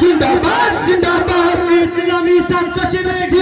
জিন্দাবাদ জিন্দাবাদ। ইসলামী ছাত্র শিবির